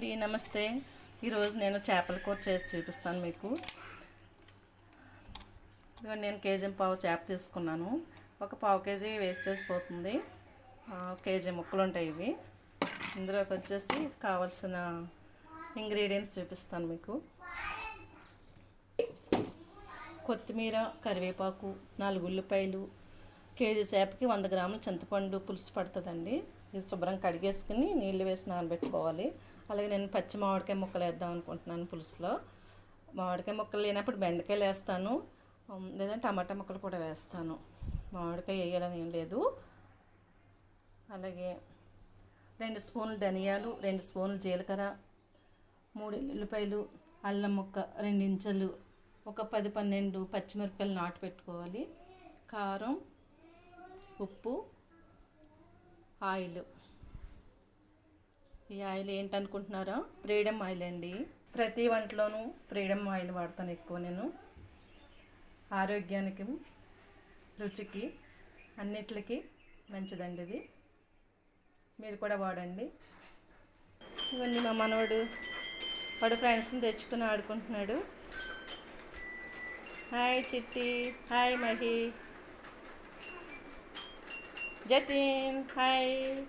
అండి నమస్తే. ఈరోజు నేను చేపల కూర చేసి చూపిస్తాను మీకు. ఇదిగోండి నేను కేజీ పావు చేప తీసుకున్నాను. ఒక పావు కేజీ వేస్టేజ్ పోతుంది. కేజీ ముక్కలు ఉంటాయి ఇవి. ఇందులోకి వచ్చేసి కావలసిన ఇంగ్రీడియంట్స్ చూపిస్తాను మీకు. కొత్తిమీర కరివేపాకు నాలుగు ఉల్లిపాయలు. కేజీ చేపకి వంద గ్రాముల చింతపండు పులుసు పడుతుందండి. ఇది శుభ్రం కడిగేసుకుని నీళ్ళు వేసి నానబెట్టుకోవాలి. అలాగే నేను పచ్చి మామిడికాయ ముక్కలు వేద్దాం అనుకుంటున్నాను పులుసులో. మామిడికాయ ముక్కలు లేనప్పుడు బెండకాయలు వేస్తాను లేదంటే లేదా టమాటా ముక్కలు కూడా వేస్తాను. మామిడికాయ వేయాలని ఏం లేదు. అలాగే రెండు స్పూన్లు ధనియాలు రెండు స్పూన్లు జీలకర్ర మూడు ఎల్లుల్లిపాయలు అల్లం ముక్క రెండు ఇంచులు ఒక పది పన్నెండు పచ్చిమిరపకాయలు నాటు పెట్టుకోవాలి. కారం ఉప్పు ఆయిల్. ఈ ఆయిల్ ఏంటనుకుంటున్నారా? ఫ్రీడమ్ ఆయిల్ అండి. ప్రతి వంటలోనూ ఫ్రీడమ్ ఆయిల్ వాడతాను ఎక్కువ నేను. ఆరోగ్యానికి రుచికి అన్నిటికి మంచిదండి ఇది. మీరు కూడా వాడండి. ఇవన్నీ మా మనవాడు వాడు ఫ్రెండ్స్ని తెచ్చుకుని ఆడుకుంటున్నాడు. హాయ్ చిట్టి హాయ్ మహి. జతిన్ హాయ్.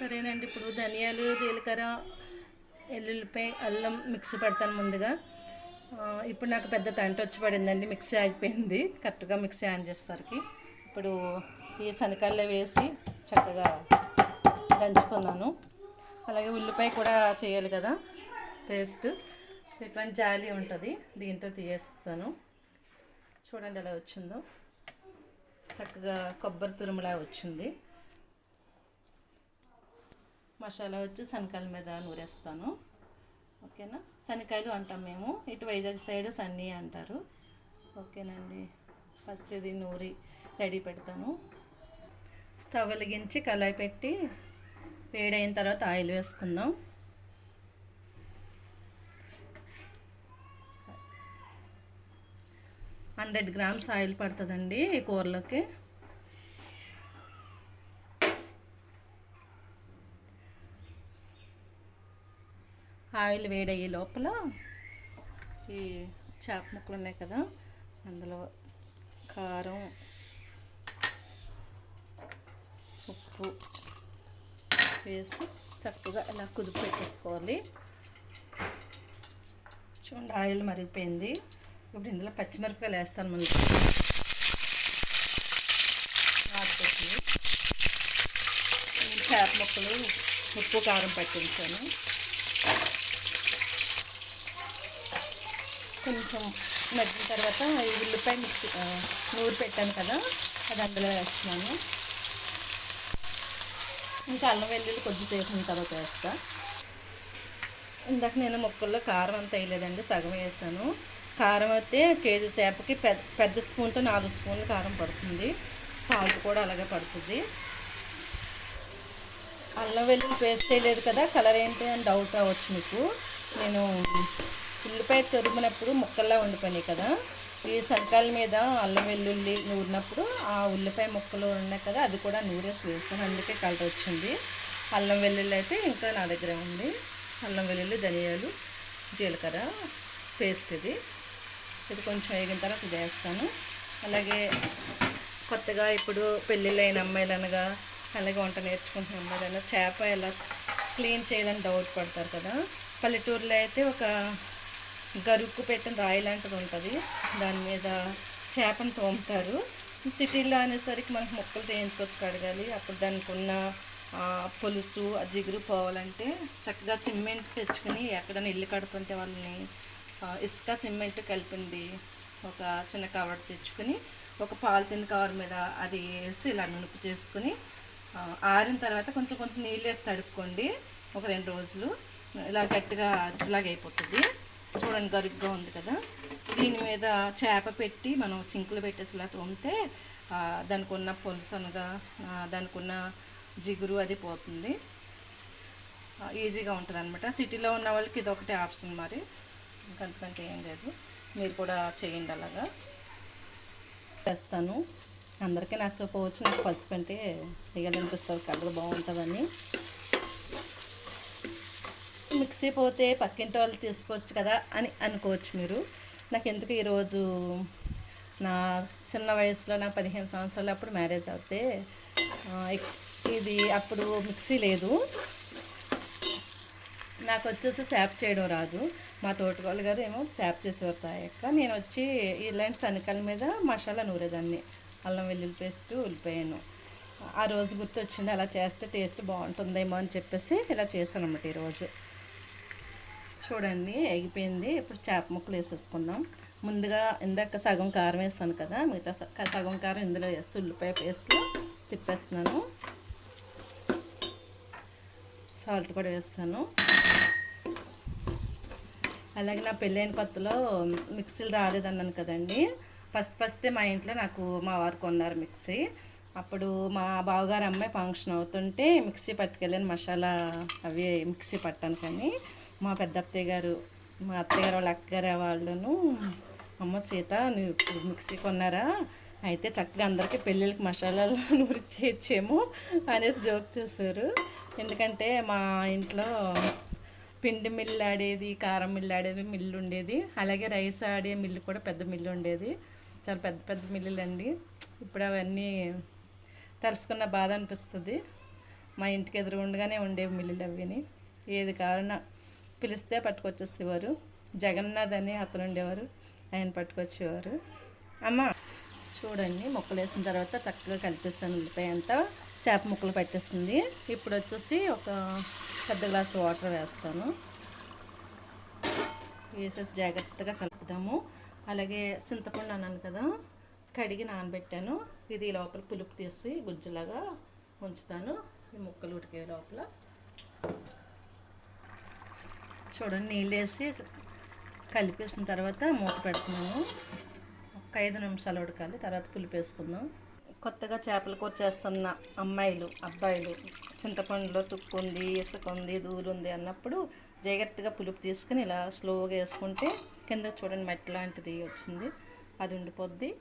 సరేనండి ఇప్పుడు ధనియాలు జీలకర్ర ఎల్లుల్లిపాయ అల్లం మిక్సీ పెడతాను ముందుగా. ఇప్పుడు నాకు పెద్ద తంట వచ్చి పడిందండి మిక్సీ ఆగిపోయింది. కరెక్ట్గా మిక్సీ ఆన్ చేసేసరికి ఇప్పుడు ఈ శనకాయలు వేసి చక్కగా దంచుతున్నాను. అలాగే ఉల్లిపాయ కూడా చేయాలి కదా పేస్ట్. ఇటువంటి జాలి ఉంటుంది దీంతో తీయేస్తాను చూడండి ఎలా వచ్చిందో. చక్కగా కొబ్బరి తురుములా వచ్చింది. మసాలా వచ్చి శనకాయల మీద నూరేస్తాను. ఓకేనా? శనకాయలు అంటాం మేము. ఇటు వైజాగ్ సైడ్ సన్నీ అంటారు. ఓకేనండి. ఫస్ట్ ఇది నూరి రెడీ పెడతాను. స్టవ్ వెలిగించి కళాయి పెట్టి వేడైన తర్వాత ఆయిల్ వేసుకుందాం. హండ్రెడ్ గ్రామ్స్ ఆయిల్ పడుతుందండి ఈ కూరలోకి. ఆయిల్ వేడయ్యే లోపల ఈ చేప ముక్కలు ఉన్నాయి కదా అందులో కారం ఉప్పు వేసి చక్కగా ఇలా కుదిపి పెట్టేసుకోవాలి. చూడండి ఆయిల్ మరిగిపోయింది. ఇప్పుడు ఇందులో పచ్చిమిరపకాయలు వేస్తాను ముందు. చేప ముక్కలు ఉప్పు కారం పట్టించాను. కొంచెం మగ్గిన తర్వాత ఉల్లిపాయ మిక్స్ నూరు పెట్టాను కదా అది అందులో వేస్తున్నాను. ఇంకా అల్లం వెల్లుల్లి కొద్దిసేపు ఉన్న తర్వాత వేస్తా. ఇందాక నేను ముక్కల్లో కారం అంత వేయలేదండి సగం వేసాను. కారం అయితే కేజీ చేపకి పెద్ద పెద్ద స్పూన్తో నాలుగు స్పూన్లు కారం పడుతుంది. సాల్ట్ కూడా అలాగే పడుతుంది. అల్లం వెల్లుల్లి పేస్ట్ వేయలేదు కదా కలర్ ఏంటి అని డౌట్ రావచ్చు మీకు. నేను ఉల్లిపాయ తొరిమినప్పుడు ముక్కల్లా ఉండిపోయినాయి కదా. ఈ సంకాల మీద అల్లం వెల్లుల్లి నూరినప్పుడు ఆ ఉల్లిపాయ ముక్కలు ఉన్నాయి కదా అది కూడా నూరేసి వేసాను. అందుకే కలర్ వచ్చింది. అల్లం వెల్లుల్లి అయితే ఇంకా నా దగ్గర ఉంది. అల్లం వెల్లుల్లి ధనియాలు జీలకర్ర పేస్ట్ ఇది. ఇది కొంచెం వేగిన తర్వాత వేస్తాను. అలాగే కొత్తగా ఇప్పుడు పెళ్ళిళ్ళైన అమ్మాయిలు అనగా అలాగే వంట నేర్చుకుంటున్న అమ్మాయిలు అనగా చేప ఎలా క్లీన్ చేయాలని డౌట్ పడతారు కదా. పల్లెటూరులో అయితే ఒక గరుక్కు పెట్టిన రాయి లాంటిది ఉంటుంది. దాని మీద చేపను తోముతారు. సిటీలో అనేసరికి మనకు ముక్కలు చేయించుకొచ్చి కడగాలి. అప్పుడు దానికి ఉన్న పులుసు ఆ జిగురు పోవాలంటే చక్కగా సిమెంట్ తెచ్చుకుని ఎక్కడైనా ఇల్లు కడుతుంటే వాళ్ళని ఇసుక సిమెంట్ కలిపింది. ఒక చిన్న కవర్ తెచ్చుకుని ఒక పాలిథిన్ కవర్ మీద అది వేసి ఇలా నునుపు చేసుకుని ఆరిన తర్వాత కొంచెం కొంచెం నీళ్ళు వేసి తడుపుకోండి. ఒక రెండు రోజులు. ఇలా గట్టిగా అజ్జలాగా అయిపోతుంది. చూడండి గరుగ్గా ఉంది కదా. దీని మీద చేప పెట్టి మనం సింకులు పెట్టేసిలా తోమితే దానికి ఉన్న పులుసు అనగా దానికి ఉన్న జిగురు అది పోతుంది. ఈజీగా ఉంటుంది అనమాట సిటీలో ఉన్న వాళ్ళకి ఇది ఒకటే ఆప్షన్ మరి. ఇంకంతకంటే ఏం లేదు. మీరు కూడా చేయండి అలాగా. చేస్తాను. అందరికీ నచ్చకపోవచ్చు. నాకు పసుపు అంటే వేయాలనిపిస్తుంది కలర్ బాగుంటుందని. మిక్సీ పోతే పక్కింటి వాళ్ళు తీసుకోవచ్చు కదా అని అనుకోవచ్చు మీరు. నాకు ఎందుకు ఈరోజు నా చిన్న వయసులో నా పదిహేను సంవత్సరాలు అప్పుడు మ్యారేజ్ అవుతే ఇది అప్పుడు మిక్సీ లేదు. నాకు వచ్చేసి శాప్ చేయడం రాదు. మా తోటకోళ్ళు గారు ఏమో శాప్ చేసేవారు సాయక్క. నేను వచ్చి ఇలాంటి శనకాల మీద మసాలా నూరేదాన్ని. అల్లం వెల్లుల్లి పేస్ట్ ఉల్లిపోయాను. ఆ రోజు గుర్తొచ్చింది అలా చేస్తే టేస్ట్ బాగుంటుందేమో అని చెప్పేసి ఇలా చేశాను అన్నమాట ఈరోజు. చూడండి ఎగిపోయింది. ఇప్పుడు చేప ముక్కలు వేసేసుకుందాం. ముందుగా ఇందాక సగం కారం వేస్తాను కదా మిగతా సగం కారం ఇందులో వేసి ఉల్లిపాయ పేస్ట్లో తిప్పేస్తున్నాను. సాల్ట్ కూడా వేస్తాను. అలాగే నా పెళ్ళైన కొత్తలో మిక్సీలు రాలేదన్నాను కదండి. ఫస్ట్ ఫస్ట్ మా ఇంట్లో నాకు మా వారు కొన్నారు మిక్సీ. అప్పుడు మా బావగారు అమ్మాయి ఫంక్షన్ అవుతుంటే మిక్సీ పట్టుకెళ్ళాను మసాలా అవి మిక్సీ పట్టాను కానీ. మా పెద్ద అత్తయ్య గారు మా అత్తయ్యగారు వాళ్ళ అక్కగారు వాళ్ళను అమ్మ సీత నువ్వు ఇప్పుడు మిక్సీ కొన్నారా? అయితే చక్కగా అందరికీ పెళ్ళిళ్ళకి మసాలాలు నూరిచ్చేయచ్చేమో అనేసి జోక్ చేశారు. ఎందుకంటే మా ఇంట్లో పిండి మిల్లు ఆడేది కారం మిల్లు ఆడేది మిల్లు ఉండేది. అలాగే రైస్ ఆడే మిల్లు కూడా పెద్ద మిల్లు ఉండేది. చాలా పెద్ద పెద్ద మిల్లులు అండి ఇప్పుడు అవన్నీ తరుచుకున్న బాధ అనిపిస్తుంది. మా ఇంటికి ఎదురుగుండగానే ఉండేవి మిల్లులు అవిని ఏది కారణం పిలిస్తే పట్టుకొచ్చేసేవారు. జగన్నాథ్ అని అతను ఉండేవారు. ఆయన పట్టుకొచ్చేవారు. అమ్మ చూడండి ముక్కలు వేసిన తర్వాత చక్కగా కలిపేస్తాను ఉల్లిపాయ అంతా. చేప ముక్కలు పట్టేస్తుంది. ఇప్పుడు వచ్చేసి ఒక పెద్ద గ్లాసు వాటర్ వేస్తాను. వేసేసి జాగ్రత్తగా కలుపుదాము. అలాగే చింతపండు అన్నాను కదా కడిగి నానబెట్టాను. ఇది లోపల పులుపు తీసి గుజ్జులాగా ఉంచుతాను. ఈ ముక్కలు ఉడికే లోపల. చూడండి నీళ్ళు వేసి కలిపేసిన తర్వాత మూత పెడుతున్నాము. ఒక ఐదు నిమిషాలు ఉడకాలి తర్వాత పులుపు వేసుకుందాం. కొత్తగా చేపల కూర చేస్తున్న అమ్మాయిలు అబ్బాయిలు చింతపండులో తుక్కు ఉంది ఇసుక ఉంది దూరు అన్నప్పుడు జాగ్రత్తగా పులుపు తీసుకుని ఇలా స్లోగా వేసుకుంటే కింద చూడండి మట్టి లాంటిది వచ్చింది. అది ఉండిపోద్ది.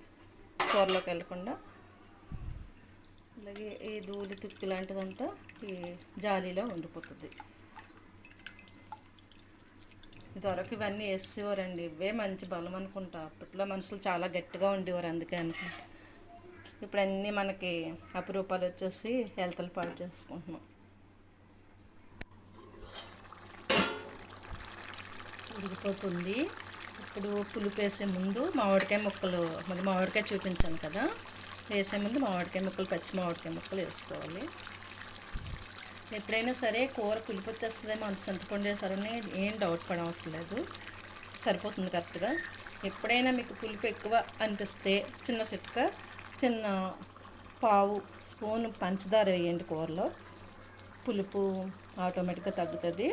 కూరలోకి వెళ్ళకుండా. అలాగే ఈ దూలి తుక్కు లాంటిదంతా ఈ జాలీలో ఉండిపోతుంది. ఇదివరకు ఇవన్నీ వేసేవారండి. ఇవే మంచి బలం అనుకుంటా. అప్పట్లో మనుషులు చాలా గట్టిగా ఉండేవారు అందుకే అనుకుంటా ఇప్పుడు అన్నీ మనకి అపురూపాలు వచ్చేసి హెల్త్లు పాడు చేసుకుంటున్నాం. ఉడికిపోతుంది. ఇప్పుడు పులుపు వేసే ముందు మామిడికాయ ముక్కలు మరి మామిడికాయ చూపించాను కదా. వేసే ముందు మామిడికాయ ముక్కలు పచ్చి మామిడికాయ ముక్కలు వేసుకోవాలి. ఎప్పుడైనా సరే కూర పులుపు వచ్చేస్తుందేమో అంత చింతపండు వేసారని ఏం డౌట్ పడవసరం లేదు. సరిపోతుంది కరెక్ట్గా ఎప్పుడైనా మీకు పులుపు ఎక్కువ అనిపిస్తే చిన్న చిట్క చిన్న పావు స్పూన్ పంచదార వేయండి కూరలో. పులుపు ఆటోమేటిక్గా తగ్గుతుంది.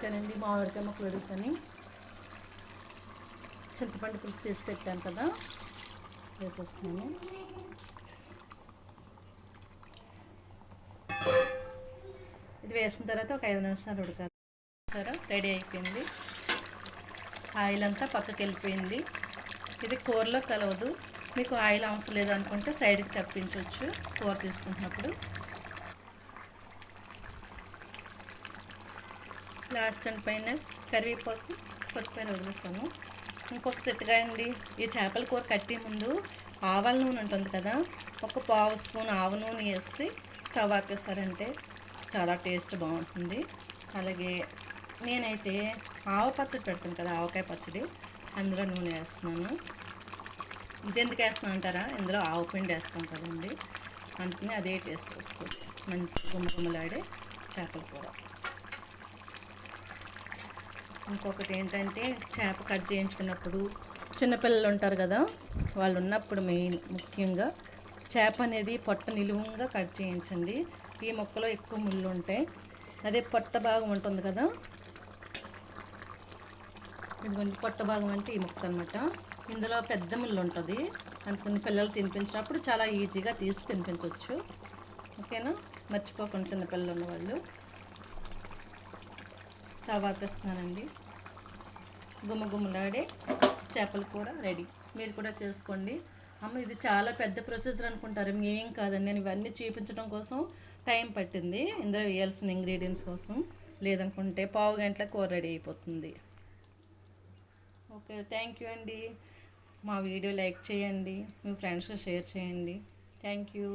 తినండి మామిడికాయ మొక్కలు ఉడుకుతాని చింతపండు పులుసు తీసి పెట్టాను కదా వేసేస్తున్నాను. ఇది వేసిన తర్వాత ఒక ఐదు నిమిషాలు ఉడకాలి. సరే రెడీ అయిపోయింది. ఆయిల్ అంతా పక్కకి వెళ్ళిపోయింది. ఇది కూరలో కలవదు. మీకు ఆయిల్ అవసరం లేదు అనుకుంటే సైడ్కి తప్పించవచ్చు కూర తీసుకుంటున్నప్పుడు. లాస్ట్ అండ్ పైన కరివేపాకు కొత్తిమీర వదిలేస్తాము ఇంకొక సెట్గా అండి ఈ చేపల కూర కట్టే ముందు ఆవాల నూనె ఉంటుంది కదా ఒక పావు స్పూన్ ఆవ నూనె వేసి స్టవ్ ఆపేస్తారంటే చాలా టేస్ట్ బాగుంటుంది. అలాగే నేనైతే ఆవ పచ్చడి పెడతాను కదా ఆవకాయ పచ్చడి. అందులో నూనె వేస్తున్నాను. ఇది ఎందుకు వేస్తున్నాను అంటారా? ఇందులో ఆవు పిండి వేస్తాం కదండి. అందుకని అదే టేస్ట్ వస్తుంది. మంచి గుమ్మగుమ్మలాడే చేపల కూర. ఇంకొకటి ఏంటంటే చేప కట్ చేయించుకున్నప్పుడు చిన్నపిల్లలు ఉంటారు కదా వాళ్ళు ఉన్నప్పుడు మెయిన్ ముఖ్యంగా చేప అనేది పొట్ట నిలువుగా కట్ చేయించండి. ఈ మొక్కలో ఎక్కువ ముళ్ళు ఉంటాయి అదే పొట్ట భాగం ఉంటుంది కదా? ఇదిగోండి పొట్ట భాగం అంటే ఈ ముక్క అనమాట ఇందులో పెద్ద ముళ్ళు ఉంటుంది. అందుకని పిల్లలు తినిపించినప్పుడు చాలా ఈజీగా తీసి తినిపించవచ్చు. ఓకేనా? మర్చిపోకుండా చిన్నపిల్లలు ఉన్నవాళ్ళు. స్టవ్ ఆపేస్తున్నానండి. గుమ్మగుమ్మలాడే చేపల కూర రెడీ. మీరు కూడా చేసుకోండి. అమ్మ ఇది చాలా పెద్ద ప్రొసీజర్ అనుకుంటారు. ఏం కాదండి నేను ఇవన్నీ చూపించడం కోసం టైం పట్టింది. ఇందులో వేయాల్సిన ఇంగ్రీడియంట్స్ కోసం. లేదనుకుంటే పావు గంటల కూర రెడీ అయిపోతుంది. ఓకే థ్యాంక్ యూ అండి. మా వీడియో లైక్ చేయండి. మీ ఫ్రెండ్స్కి షేర్ చేయండి. Thank you